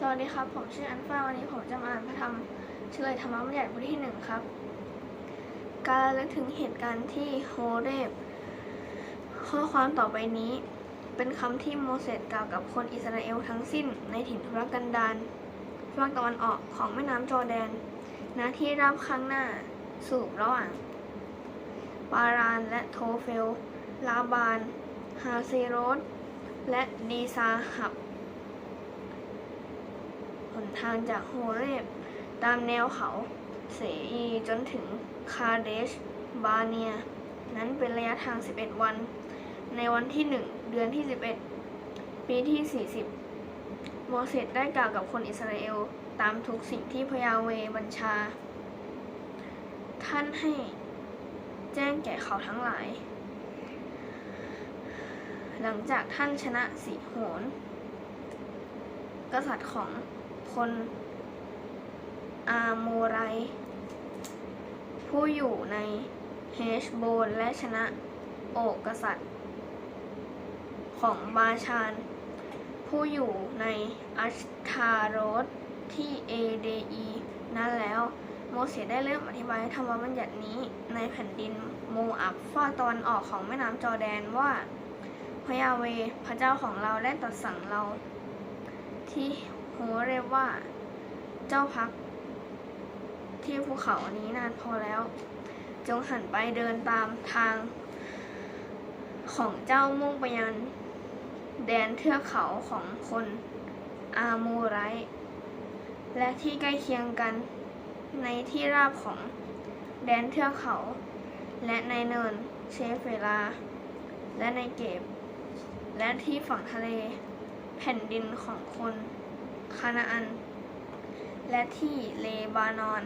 สวัสดีครับ ผมชื่ออันฟ้าวันนี้ผมจะมาอ่านพระธรรมเฉลยธรรมบัญญัติบทที่หนึ่งครับ การระลึกถึงเหตุการณ์ที่โฮเรบข้อความต่อไปนี้ เป็นคำที่โมเสสกล่าวกับคนอิสราเอลทั้งสิ้นในถิ่นทุรกันดารภาคตะวันออกของแม่น้ำจอแดนณที่ราบข้างหน้าสูบระหว่างปารานและโทเฟล ลาบาน ฮาเซโรสและดีซาหับ นทางจากโฮเรบ ตามแนวเขาเสอีจนถึงคาเดช บาเนีย นั้นเป็นระยะทาง 11 วัน ในวันที่ 1 เดือนที่ 11 ปีที่ 40 โมเสสได้กล่าวกับคนอิสราเอล ตามทุกสิ่งที่พระยาเวบัญชา ท่านให้แจ้งแก่เขาทั้งหลาย หลังจากท่านชนะสีโหนกษัตริย์ของ คนอาโมไร ผู้อยู่ในเฮชโบนและชนะโอกกษัตริย์ ของบาชาน ผู้อยู่ในอัชทารสที่เอเดอีนั้นแล้วโมเสสได้เริ่มอธิบายธรรมบัญญัตินี้ในแผ่นดินโมอับฝ้าตะวันออกของแม่น้ำจอแดนว่าพระยาเวพระเจ้าของเราได้ตรัสสั่งเราที่ โฮเรบว่า เจ้าพัก ที่ภูเขานี้นานพอแล้ว จงหันไปเดินตามทาง ของเจ้ามุ่งไปยังแดนเทือกเขาของคนอาโมไรและที่ใกล้เคียงกันในที่ราบของแดนเทือกเขา และในเนินเชฟเฟลา และในเก็บ และที่ฝั่งทะเล แผ่นดินของคน คานาอัน และที่เลบานอน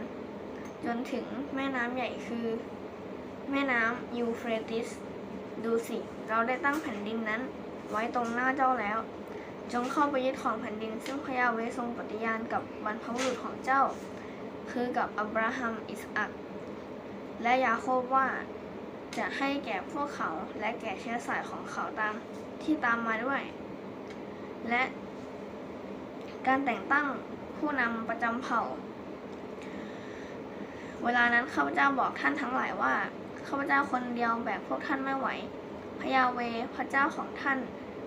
จนถึงแม่น้ำใหญ่คือ แม่น้ำยูเฟรติส ดูสิ เราได้ตั้งแผ่นดินนั้น ไว้ตรงหน้าเจ้าแล้ว จงเข้าไปยึดของแผ่นดิน ซึ่งพระยาเวทรงปฏิญาณกับบรรพบุรุษของเจ้า คือกับอับราฮัมอิสอักและยาโคบว่าจะให้แก่พวกเขาและแก่เชื้อสายของเขาตามที่ตามมาด้วย และ การแต่งตั้งผู้นำประจำเผ่า เวลานั้นข้าพเจ้าบอกท่านทั้งหลายว่าข้าพเจ้าคนเดียวแบกพวกท่านไม่ไหว พยาเวพระเจ้าของท่าน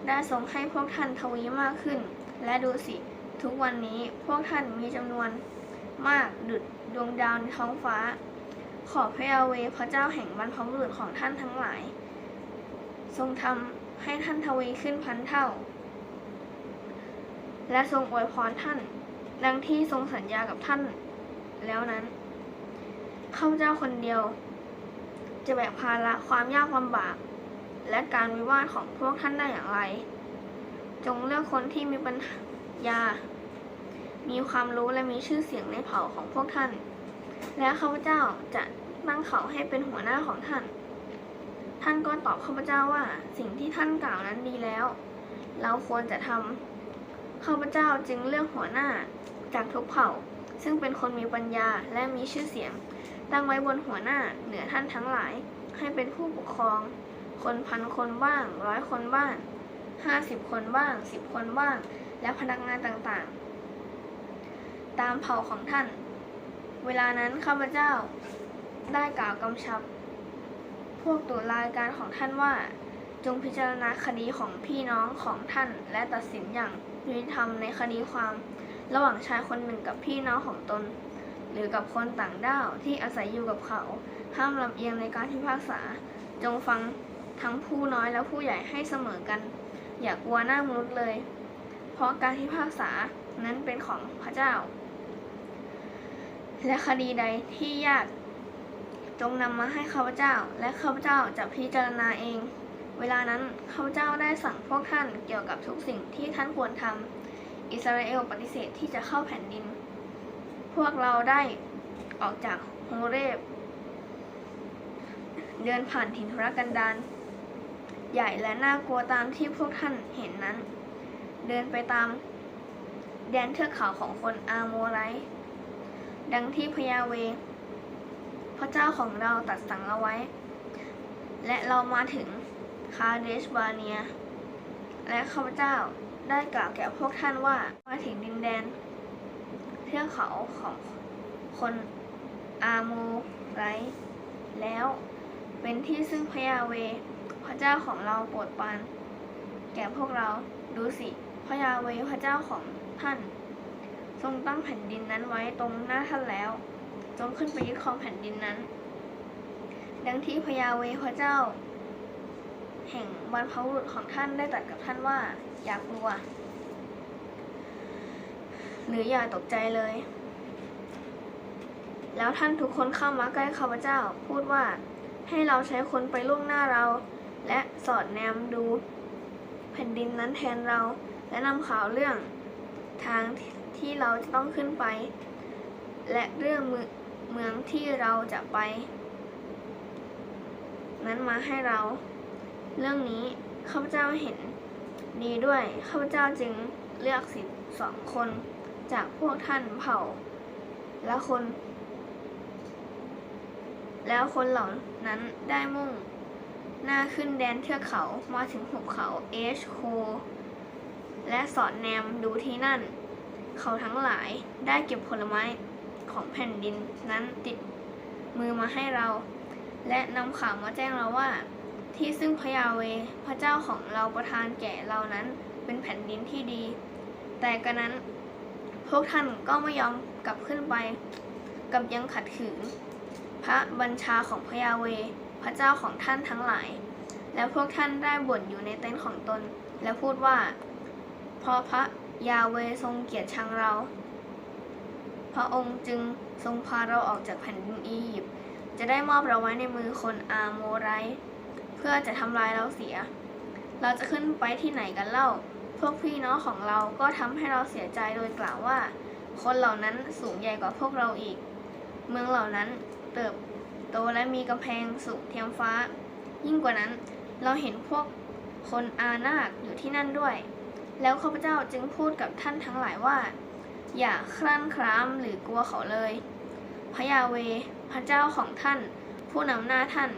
ได้ทรงให้พวกท่านทวีมากขึ้น และดูสิ ทุกวันนี้พวกท่านมีจำนวนมากดุดดวงดาวในท้องฟ้า ขอพระยาเวพระเจ้าแห่งบรรพบุรุษของท่านทั้งหลาย ทรงทำให้ท่านทวีขึ้นพันเท่า และทรงอวยพรท่าน ดังที่ทรงสัญญากับท่านแล้วนั้นข้าพเจ้าคนเดียว จะแบกภาระความยากลำบาก และการวิวาทของพวกท่านได้อย่างไร จงเลือกคนที่มีปัญญา มีความรู้และมีชื่อเสียงในเผ่าของพวกท่าน และข้าพเจ้าจะตั้งเขาให้เป็นหัวหน้าของท่าน ท่านก็ตอบข้าพเจ้าว่า สิ่งที่ท่านกล่าวนั้นดีแล้ว เราควรจะทำ ข้าพเจ้าจึงเลือกหัวหน้าจากทุกเผ่า ซึ่งเป็นคนมีปัญญาและมีชื่อเสียง ตั้งไว้บนหัวหน้าเหนือท่านทั้งหลาย ให้เป็นผู้ปกครอง คนพันคนบ้างร้อยคนบ้างห้าสิบคนบ้างสิบคนบ้าง และพนักงานต่างๆ ตามเผ่าของท่าน เวลานั้นข้าพเจ้าได้กล่าวกำชับ พวกตุลาการของท่านว่า จงพิจารณาคดีของพี่น้องของท่านและตัดสินอย่าง ยุติธรรมในคดีความระหว่างชายคนหนึ่งกับพี่น้องของตน หรือกับคนต่างด้าวที่อาศัยอยู่กับเขา ห้ามลำเอียงในการพิพากษา จงฟังทั้งผู้น้อยและผู้ใหญ่ให้เสมอกัน อย่ากลัวหน้ามนุษย์เลย เพราะการพิพากษานั้นเป็นของพระเจ้า และคดีใดที่ยากจงนำมาให้ข้าพเจ้า และข้าพเจ้าจะพิจารณาเอง เวลานั้นข้าเจ้าได้สั่งพวกท่านเกี่ยวกับทุกสิ่งที่ท่านควรทำอิสราเอลปฏิเสธที่จะเข้าแผ่นดิน พวกเราได้ออกจากโฮเรบ เดินผ่านถิ่นทุรกันดารใหญ่และน่ากลัวตามที่พวกท่านเห็นนั้น เดินไปตามแดนเทือกเขาของคนอาโมไร ดังที่พยาเว พระเจ้าของเราตัดสั่งเอาไว้ และเรามาถึง คาเดชบาเนีย และข้าพเจ้าได้กล่าวแก่พวกท่านว่ามาถึงดินแดน เทือกเขาของคนอาโมไรแล้วเป็นที่ซึ่งพระยาเว พระเจ้าของเราโปรดปรานแก่พวกเราดูสิพระยาเวพระเจ้าของท่าน ทรงตั้งแผ่นดินนั้นไว้ตรงหน้าท่านแล้ว จงขึ้นไปยึดครองแผ่นดินนั้น ดังที่พระยาเวพระเจ้า แห่งบรรพบุรุษของท่านได้ตรัสกับท่านว่า อย่ากลัว หรืออย่าตกใจเลย แล้วท่านทุกคนเข้ามาใกล้ข้าพเจ้า พูดว่าให้เราใช้คนไปล่วงหน้าเรา และสอดแนมดู แผ่นดินนั้นแทนเรา และนำข่าวเรื่องทางที่เราจะต้องขึ้นไป และเรื่องเมืองเมืองที่เราจะไป นั้นมาให้เรา เรื่องนี้ข้าพเจ้าเห็นดีด้วยข้าพเจ้าจึงเลือกสิบสองคนจากพวกท่านเผ่า และคน แล้วคนเหล่านั้นได้มุ่ง หน้าขึ้นแดนเทือกเขามาถึงหุบเขาเอชโค และสอดแนมดูที่นั่น เขาทั้งหลายได้เก็บผลไม้ของแผ่นดินนั้นติดมือมาให้เรา และนำข่าวมาแจ้งเราว่า ที่ซึ่งพระยาเวพระเจ้าของเราประทานแก่เรานั้นเป็นแผ่นดินที่ดี แต่กระนั้นพวกท่านก็ไม่ยอมกลับขึ้นไปกับยังขัดขืน พระบัญชาของพระยาเวพระเจ้าของท่านทั้งหลาย แล้วพวกท่านได้บ่นอยู่ในเต็นท์ของตน และพูดว่า เพราะพระยาเวทรงเกลียดชังเรา พระองค์จึงทรงพาเราออกจากแผ่นดินอียิปต์จะได้มอบเราไว้ในมือคนอาโมไร พื่อจะทำลายเราเสีย เราจะขึ้นไปที่ไหนกันเล่า พวกพี่น้องของเราก็ทำให้เราเสียใจโดยกล่าวว่า คนเหล่านั้นสูงใหญ่กว่าพวกเราอีก เมืองเหล่านั้นเติบโตและมีกำแพงสูงเทียมฟ้า ยิ่งกว่านั้นเราเห็นพวกคนอานาคอยู่ที่นั่นด้วย แล้วข้าพเจ้าจึงพูดกับท่านทั้งหลายว่า อย่าคลั่นคล้ามหรือกลัวเขาเลย พระยาเว พระเจ้าของท่าน ผู้นำหน้าท่าน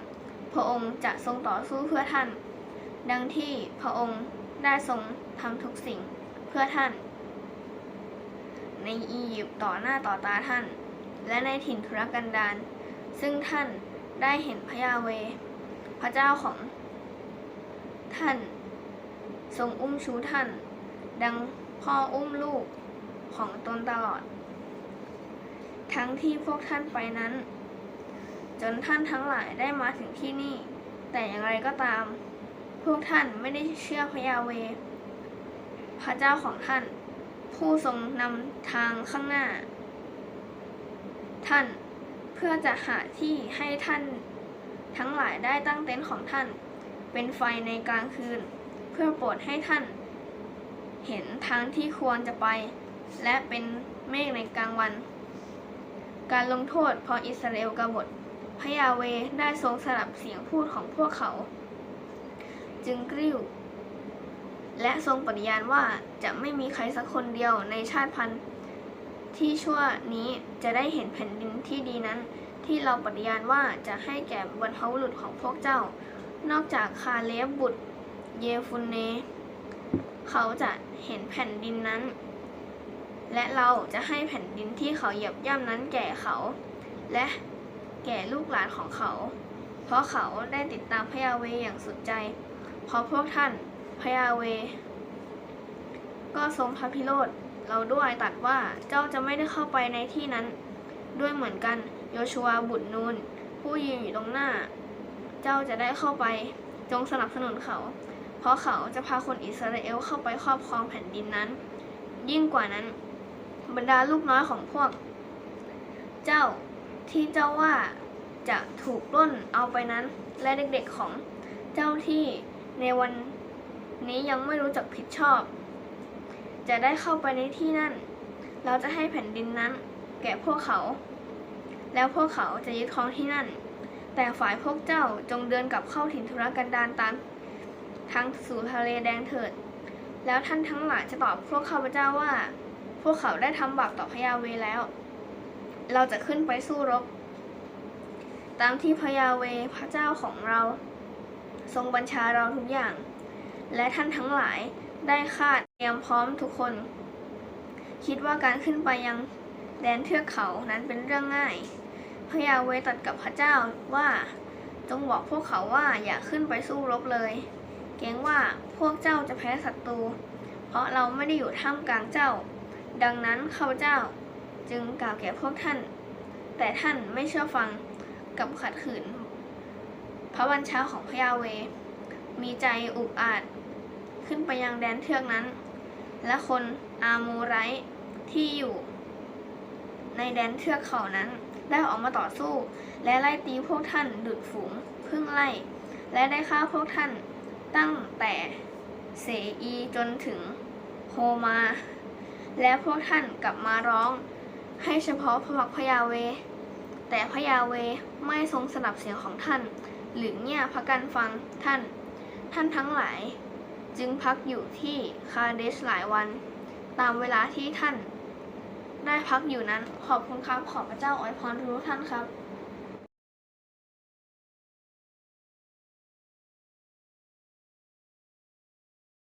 ระองค์จะทรงต่อสู้เพื่อท่าน ดังที่พระองค์ได้ทรงทำทุกสิ่งเพื่อท่าน ในอียิปต์ต่อหน้าต่อตาท่าน และในถิ่นทุรกันดารซึ่งท่านได้เห็นพระยาเว พระเจ้าของ ท่าน ทรงอุ้มชูท่าน ดังพ่ออุ้มลูกของตนตลอด ทั้งที่พวกท่านไปนั้น จนท่านทั้งหลายได้มาถึงที่นี่ แต่อย่างไรก็ตาม พวกท่านไม่ได้เชื่อพระยาเว พระเจ้าของท่าน ผู้ทรงนำทางข้างหน้า ท่านเพื่อจะหาที่ให้ท่านทั้งหลายได้ตั้งเต็นท์ของท่าน เป็นไฟในกลางคืน เพื่อโปรดให้ท่าน เห็นทางที่ควรจะไป และเป็นเมฆในกลางวัน การลงโทษเพราะอิสราเอลกบฏ พระยาเวได้ทรงสลับเสียงพูดของพวกเขา จึงกริ้ว และทรงปฏิญาณว่าจะไม่มีใครสักคนเดียวในชาติพันธุ์ที่ชั่วนี้จะได้เห็นแผ่นดินที่ดีนั้น ที่เราปฏิญาณว่าจะให้แก่บรรพบุรุษของพวกเจ้า นอกจากคาเลฟบุตรเยฟุนเน เขาจะเห็นแผ่นดินนั้น และเราจะให้แผ่นดินที่เขาเหยียบย่ำนั้นแก่เขา และ แก่ลูกหลานของเขา เพราะเขาได้ติดตามพระยาเวอย่างสุดใจ เพราะพวกท่านพระยาเว ก็ทรงพระพิโรธเราด้วยตัดว่าเจ้าจะไม่ได้เข้าไปในที่นั้น ด้วยเหมือนกันโยชัวบุตรนูนผู้ยืนอยู่ตรงหน้า เจ้าจะได้เข้าไปจงสนับสนุนเขา เพราะเขาจะพาคนอิสราเอลเข้าไปครอบครองแผ่นดินนั้น ยิ่งกว่านั้น บรรดาลูกน้อยของพวก เจ้า ที่เจ้าว่าจะถูกปล้นเอาไปนั้น และเด็กๆของเจ้าที่ในวันนี้ยังไม่รู้จักผิดชอบ จะได้เข้าไปในที่นั่น เราจะให้แผ่นดินนั้น แก่พวกเขา แล้วพวกเขาจะยึดครองที่นั่น แต่ฝ่ายพวกเจ้าจงเดินกลับเข้าถิ่นธุรกันดารตามทางสู่ทะเลแดงเถิด แล้วท่านทั้งหลายจะตอบพวกข้าพเจ้าว่า พวกเขาได้ทำบาปต่อพระยาเวแล้ว เราจะขึ้นไปสู้รบ ตามที่พระยาเวพระเจ้าของเรา ทรงบัญชาเราทุกอย่าง และท่านทั้งหลายได้คาดเตรียมพร้อมทุกคน คิดว่าการขึ้นไปยังแดนเทือกเขานั้นเป็นเรื่องง่าย พระยาเวตรัสกับพระเจ้าว่าจงบอกพวกเขาว่าอย่าขึ้นไปสู้รบเลย เกรงว่าพวกเจ้าจะแพ้ศัตรู เพราะเราไม่ได้อยู่ท่ามกลางเจ้า ดังนั้นข้าพเจ้า จึงกล่าวแก่พวกท่าน แต่ท่านไม่เชื่อฟังกับขัดขืน พระบัญชาของพระยาเว มีใจอุกอาจ ขึ้นไปยังแดนเทือกนั้น และคนอาโมไรที่อยู่ ในแดนเทือกเขานั้นได้ออกมาต่อสู้ และไล่ตีพวกท่านดุดฝูงพึ่งไล่ และได้ฆ่าพวกท่านตั้งแต่เสอีจนถึงโฮมา และพวกท่านกลับมาร้อง ให้เฉพาะพระพักพระยาเว แต่พระยาเวไม่ทรงสนับเสียงของท่าน หรือเงี่ยพระกันฟังท่าน ท่านทั้งหลาย จึงพักอยู่ที่คาเดชหลายวัน ตามเวลาที่ท่าน ได้พักอยู่นั้นขอบคุณครับ ขอพระเจ้าอวยพรทุกท่านครับ